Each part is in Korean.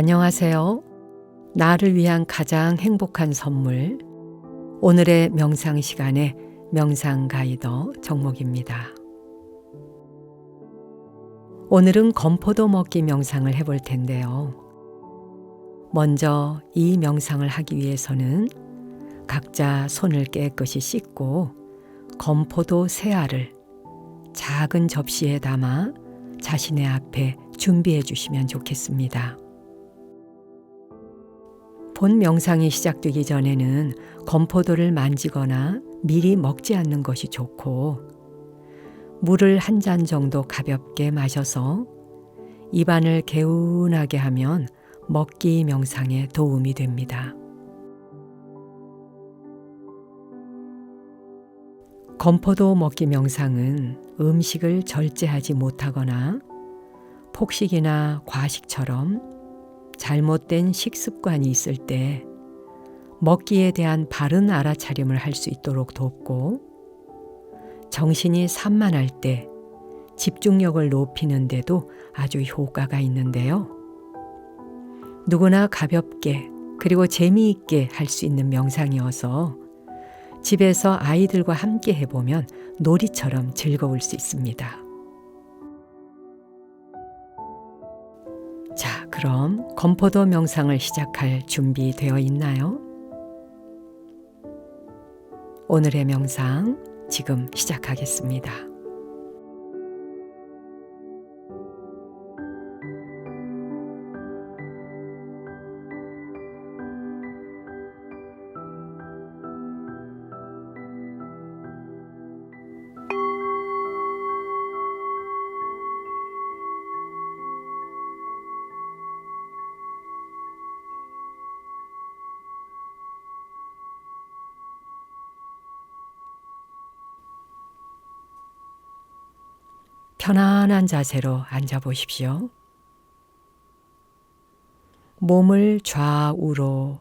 안녕하세요. 나를 위한 가장 행복한 선물. 오늘의 명상 시간의 명상 가이더 정목입니다. 오늘은 건포도 먹기 명상을 해볼 텐데요. 먼저 이 명상을 하기 위해서는 각자 손을 깨끗이 씻고 건포도 세 알을 작은 접시에 담아 자신의 앞에 준비해 주시면 좋겠습니다. 본 명상이 시작되기 전에는 건포도를 만지거나 미리 먹지 않는 것이 좋고 물을 한 잔 정도 가볍게 마셔서 입안을 개운하게 하면 먹기 명상에 도움이 됩니다. 건포도 먹기 명상은 음식을 절제하지 못하거나 폭식이나 과식처럼 잘못된 식습관이 있을 때 먹기에 대한 바른 알아차림을 할 수 있도록 돕고 정신이 산만할 때 집중력을 높이는데도 아주 효과가 있는데요. 누구나 가볍게 그리고 재미있게 할 수 있는 명상이어서 집에서 아이들과 함께 해보면 놀이처럼 즐거울 수 있습니다. 그럼 건포도 명상을 시작할 준비 되어 있나요? 오늘의 명상 지금 시작하겠습니다. 편안한 자세로 앉아 보십시오. 몸을 좌우로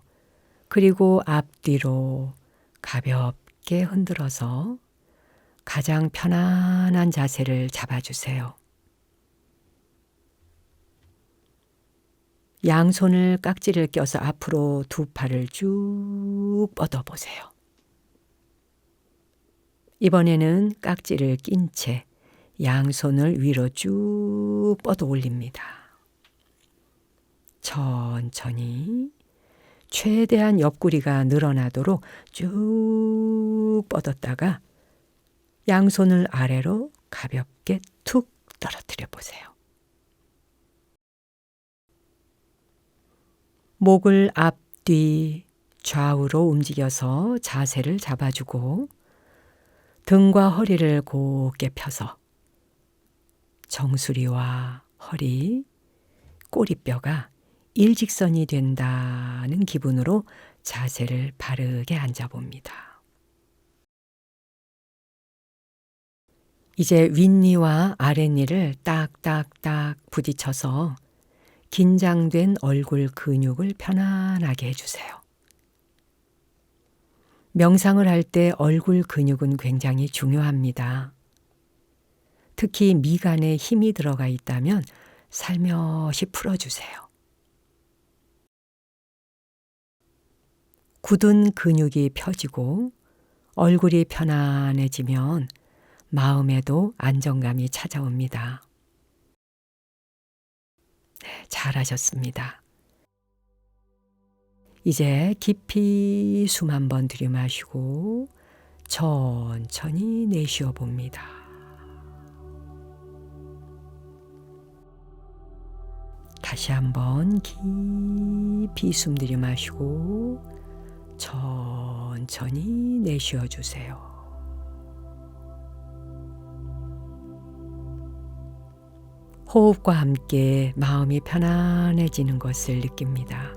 그리고 앞뒤로 가볍게 흔들어서 가장 편안한 자세를 잡아주세요. 양손을 깍지를 껴서 앞으로 두 팔을 쭉 뻗어보세요. 이번에는 깍지를 낀 채 양손을 위로 쭉 뻗어 올립니다. 천천히 최대한 옆구리가 늘어나도록 쭉 뻗었다가 양손을 아래로 가볍게 툭 떨어뜨려 보세요. 목을 앞뒤 좌우로 움직여서 자세를 잡아주고 등과 허리를 곧게 펴서 정수리와 허리, 꼬리뼈가 일직선이 된다는 기분으로 자세를 바르게 앉아봅니다. 이제 윗니와 아랫니를 딱딱딱 부딪혀서 긴장된 얼굴 근육을 편안하게 해주세요. 명상을 할 때 얼굴 근육은 굉장히 중요합니다. 특히 미간에 힘이 들어가 있다면 살며시 풀어주세요. 굳은 근육이 펴지고 얼굴이 편안해지면 마음에도 안정감이 찾아옵니다. 네, 잘하셨습니다. 이제 깊이 숨 한 번 들이마시고 천천히 내쉬어 봅니다. 다시 한번 깊이 숨 들이마시고 천천히 내쉬어 주세요. 호흡과 함께 마음이 편안해지는 것을 느낍니다.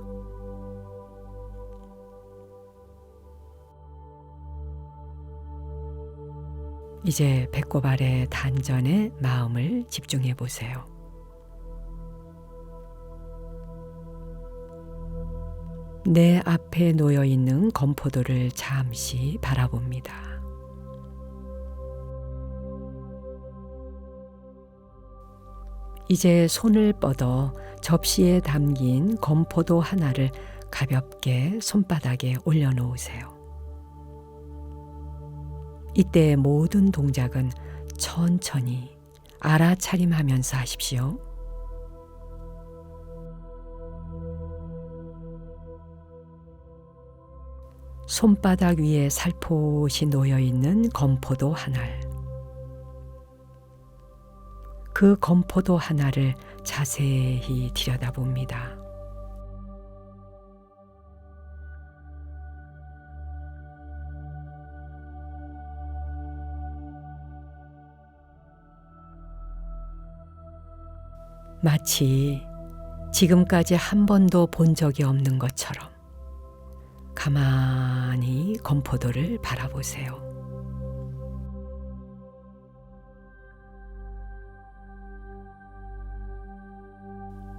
이제 배꼽 아래 단전에 마음을 집중해 보세요. 내 앞에 놓여 있는 건포도를 잠시 바라봅니다. 이제 손을 뻗어 접시에 담긴 건포도 하나를 가볍게 손바닥에 올려놓으세요. 이때 모든 동작은 천천히 알아차림하면서 하십시오. 손바닥 위에 살포시 놓여 있는 건포도 하나를 그 건포도 하나를 자세히 들여다봅니다. 마치 지금까지 한 번도 본 적이 없는 것처럼 가만히 건포도를 바라보세요.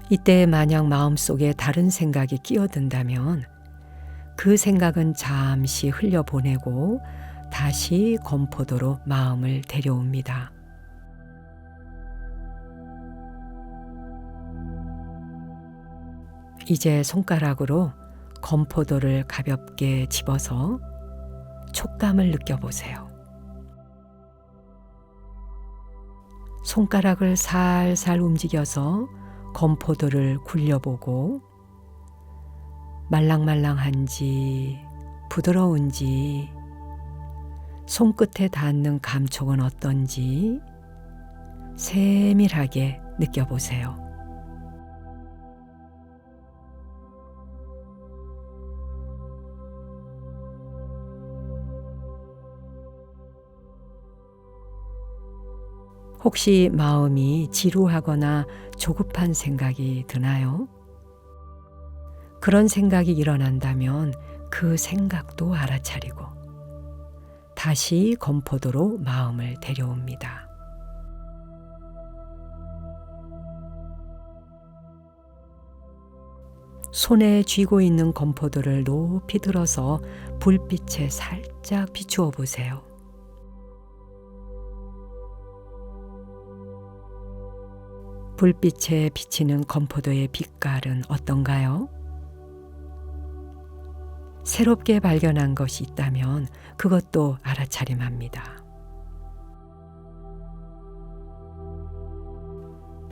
이때 만약 마음속에 다른 생각이 끼어든다면 그 생각은 잠시 흘려보내고 다시 건포도로 마음을 데려옵니다. 이제 손가락으로 건포도를 가볍게 집어서 촉감을 느껴보세요. 손가락을 살살 움직여서 건포도를 굴려보고 말랑말랑한지 부드러운지 손끝에 닿는 감촉은 어떤지 세밀하게 느껴보세요. 혹시 마음이 지루하거나 조급한 생각이 드나요? 그런 생각이 일어난다면 그 생각도 알아차리고 다시 건포도로 마음을 데려옵니다. 손에 쥐고 있는 건포도를 높이 들어서 불빛에 살짝 비추어 보세요. 불빛에 비치는 건포도의 빛깔은 어떤가요? 새롭게 발견한 것이 있다면 그것도 알아차림합니다.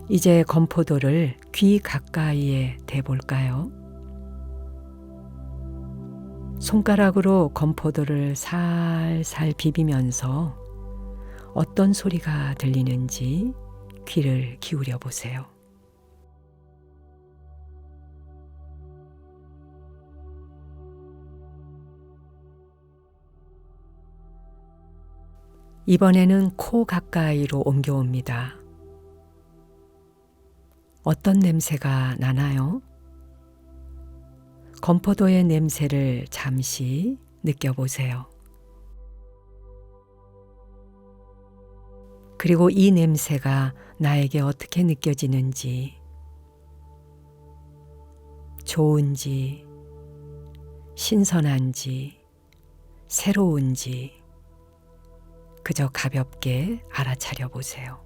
이제 건포도를 귀 가까이에 대볼까요? 손가락으로 건포도를 살살 비비면서 어떤 소리가 들리는지 귀를 기울여 보세요. 이번에는 코 가까이로 옮겨옵니다. 어떤 냄새가 나나요? 건포도의 냄새를 잠시 느껴보세요. 그리고 이 냄새가 나에게 어떻게 느껴지는지, 좋은지, 신선한지, 새로운지, 그저 가볍게 알아차려 보세요.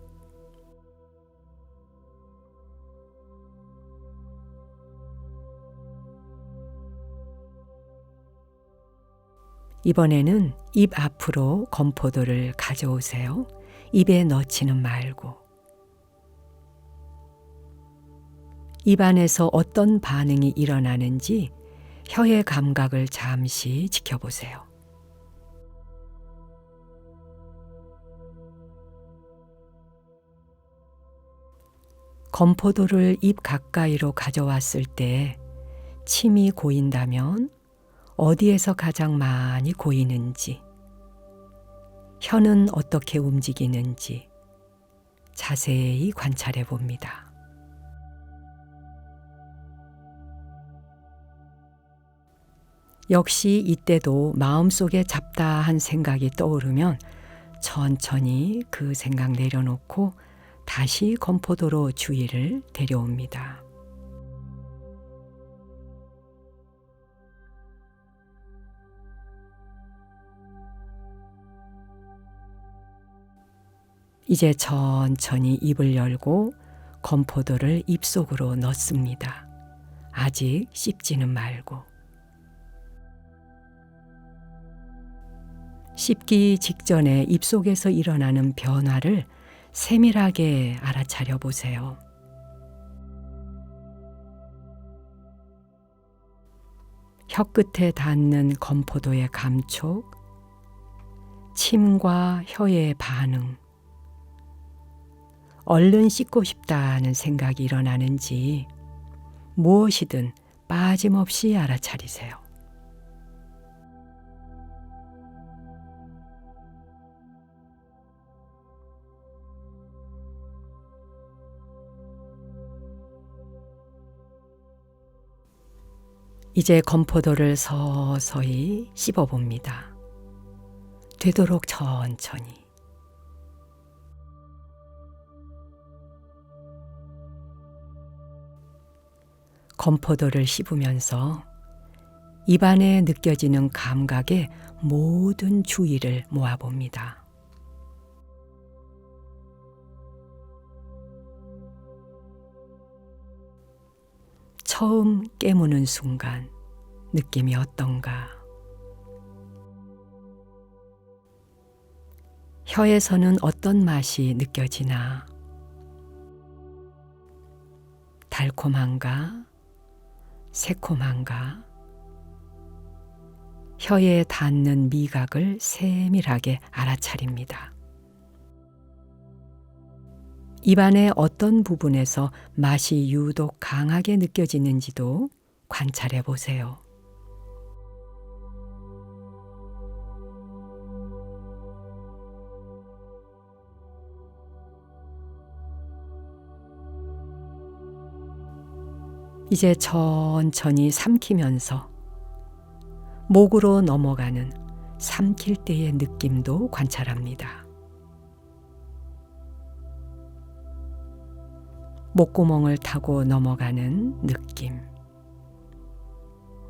이번에는 입 앞으로 건포도를 가져오세요. 입에 넣지는 말고. 입 안에서 어떤 반응이 일어나는지 혀의 감각을 잠시 지켜보세요. 건포도를 입 가까이로 가져왔을 때 침이 고인다면 어디에서 가장 많이 고이는지, 혀는 어떻게 움직이는지 자세히 관찰해 봅니다. 역시 이때도 마음속에 잡다한 생각이 떠오르면 천천히 그 생각 내려놓고 다시 건포도로 주의를 데려옵니다. 이제 천천히 입을 열고 건포도를 입속으로 넣습니다. 아직 씹지는 말고. 씹기 직전에 입속에서 일어나는 변화를 세밀하게 알아차려 보세요. 혀끝에 닿는 건포도의 감촉, 침과 혀의 반응, 얼른 씻고 싶다는 생각이 일어나는지 무엇이든 빠짐없이 알아차리세요. 이제 건포도를 서서히 씹어 봅니다. 되도록 천천히. 건포도를 씹으면서 입안에 느껴지는 감각의 모든 주의를 모아봅니다. 처음 깨무는 순간 느낌이 어떤가? 혀에서는 어떤 맛이 느껴지나? 달콤한가? 새콤한가? 혀에 닿는 미각을 세밀하게 알아차립니다. 입안의 어떤 부분에서 맛이 유독 강하게 느껴지는지도 관찰해 보세요. 이제 천천히 삼키면서 목으로 넘어가는 삼킬 때의 느낌도 관찰합니다. 목구멍을 타고 넘어가는 느낌.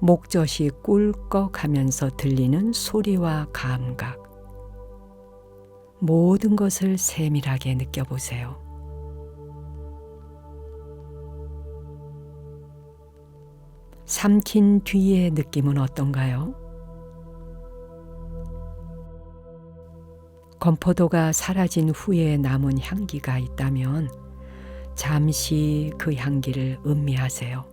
목젖이 꿀꺽 하면서 들리는 소리와 감각. 모든 것을 세밀하게 느껴보세요. 삼킨 뒤의 느낌은 어떤가요? 건포도가 사라진 후에 남은 향기가 있다면 잠시 그 향기를 음미하세요.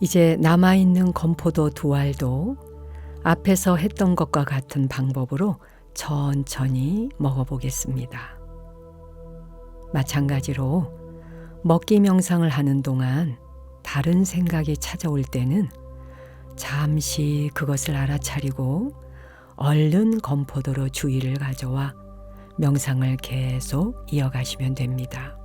이제 남아있는 건포도 두 알도 앞에서 했던 것과 같은 방법으로 천천히 먹어보겠습니다. 마찬가지로 먹기 명상을 하는 동안 다른 생각이 찾아올 때는 잠시 그것을 알아차리고 얼른 건포도로 주의를 가져와 명상을 계속 이어가시면 됩니다.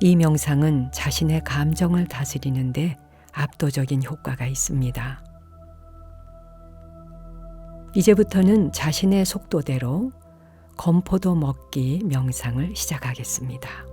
이 명상은 자신의 감정을 다스리는데 압도적인 효과가 있습니다. 이제부터는 자신의 속도대로 건포도 먹기 명상을 시작하겠습니다.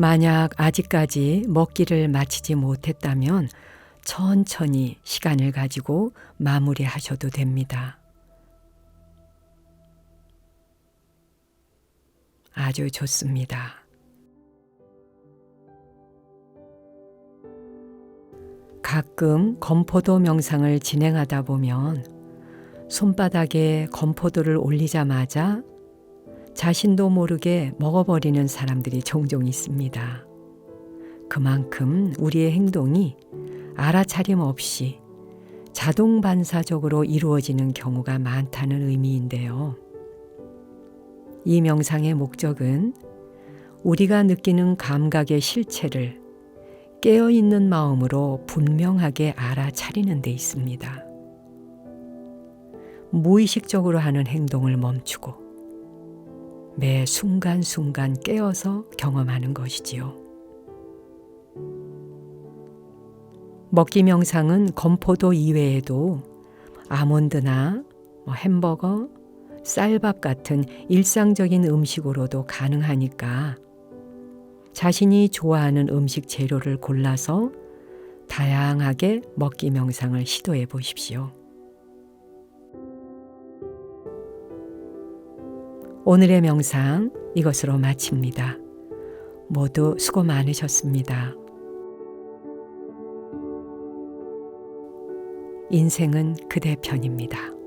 만약 아직까지 먹기를 마치지 못했다면 천천히 시간을 가지고 마무리하셔도 됩니다. 아주 좋습니다. 가끔 건포도 명상을 진행하다 보면 손바닥에 건포도를 올리자마자 자신도 모르게 먹어버리는 사람들이 종종 있습니다. 그만큼 우리의 행동이 알아차림 없이 자동 반사적으로 이루어지는 경우가 많다는 의미인데요. 이 명상의 목적은 우리가 느끼는 감각의 실체를 깨어있는 마음으로 분명하게 알아차리는 데 있습니다. 무의식적으로 하는 행동을 멈추고 매 순간순간 깨어서 경험하는 것이지요. 먹기 명상은 건포도 이외에도 아몬드나 뭐 햄버거, 쌀밥 같은 일상적인 음식으로도 가능하니까 자신이 좋아하는 음식 재료를 골라서 다양하게 먹기 명상을 시도해 보십시오. 오늘의 명상 이것으로 마칩니다. 모두 수고 많으셨습니다. 인생은 그대 편입니다.